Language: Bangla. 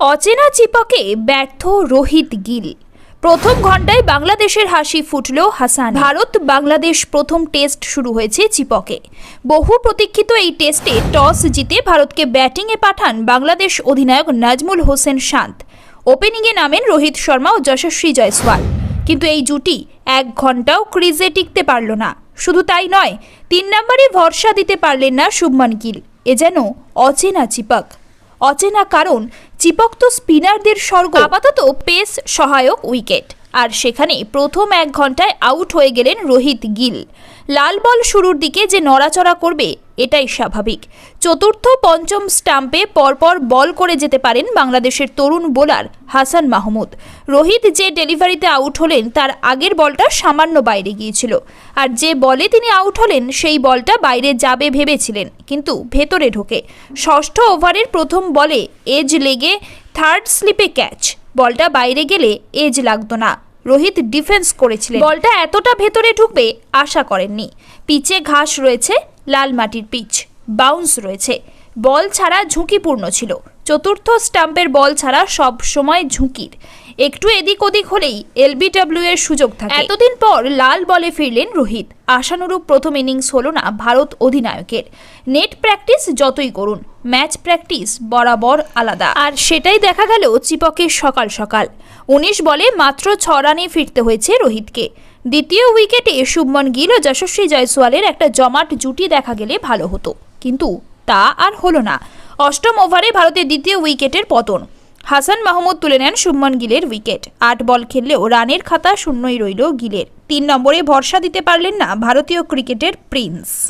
অচেনা চিপকে ব্যর্থ রোহিত গিল। প্রথম ঘন্টায় বাংলাদেশের হাসি ফুটল হাসান। ভারত বাংলাদেশ প্রথম টেস্ট শুরু হয়েছে চিপকে। বহু প্রতীক্ষিত এই টেস্টে টস জিতে ভারতকে ব্যাটিংয়ে পাঠান বাংলাদেশ অধিনায়ক নাজমুল হোসেন শান্ত। ওপেনিংয়ে নামেন রোহিত শর্মা ও যশস্বী জয়সওয়াল। কিন্তু এই জুটি এক ঘন্টাও ক্রিজে টিকতে পারল না। শুধু তাই নয়, তিন নম্বরে ভরসা দিতে পারলেন না শুভমান গিল। এ যেন অচেনা চিপক। অচেনা কারণ চিপক তো স্পিনারদের স্বর্গ। আপাতত পেস সহায়ক উইকেট। আর সেখানে প্রথম এক ঘন্টায় আউট হয়ে গেলেন রোহিত গিল। লাল বল শুরুর দিকে যে নড়াচড়া করবে, এটাই স্বাভাবিক। চতুর্থ পঞ্চম স্টাম্পে পরপর বল করে যেতে পারেন বাংলাদেশের তরুণ বোলার হাসান মাহমুদ। রোহিত যে ডেলিভারিতে আউট হলেন, তার আগের বলটা সামান্য বাইরে গিয়েছিল। আর যে বলে তিনি আউট হলেন, সেই বলটা বাইরে যাবে ভেবেছিলেন, কিন্তু ভেতরে ঢোকে। ষষ্ঠ ওভারের প্রথম বলে এজ লেগে থার্ড স্লিপে ক্যাচ বলটা বাইরে গেলে এজ লাগতো না। রোহিত ডিফেন্স করেছিলেন। বলটা এতটা ভেতরে ঢুকবে আশা করেননি। পিচে ঘাস রয়েছে, লাল মাটির পিচ বাউন্স রয়েছে। বল ছাড়া ঝুঁকিপূর্ণ ছিল। চতুর্থ স্টাম্পের বল ছাড়া সব সময় ঝুঁকির। একটু এদিক ওদিক হলেই এলবিডব্লিউ এর সুযোগ থাকে। এতদিন পর লাল বলে ফিরলেন রোহিত। আশানুরূপ প্রথম ইনিংস হলো না ভারত অধিনায়কের। নেট প্র্যাকটিস যতই করুন, ম্যাচ প্র্যাকটিস বরাবর আলাদা। আর সেটাই দেখা গেল চিপকের সকাল সকাল। উনিশ বলে মাত্র ছ রানে ফিরতে হয়েছে রোহিতকে। দ্বিতীয় উইকেটে শুভমন গিল ও যশস্বী জয়সওয়ালের একটা জমাট জুটি দেখা গেলে ভালো হতো। কিন্তু তা আর হলো না। অষ্টম ওভারে ভারতের দ্বিতীয় উইকেটের পতন। হাসান মাহমুদ তুলে নেন শুভমন গিলের উইকেট। আট বল খেললেও রানের খাতা শূন্যই রইল গিলের। তিন নম্বরে ভরসা দিতে পারলেন না ভারতীয় ক্রিকেটের প্রিন্স।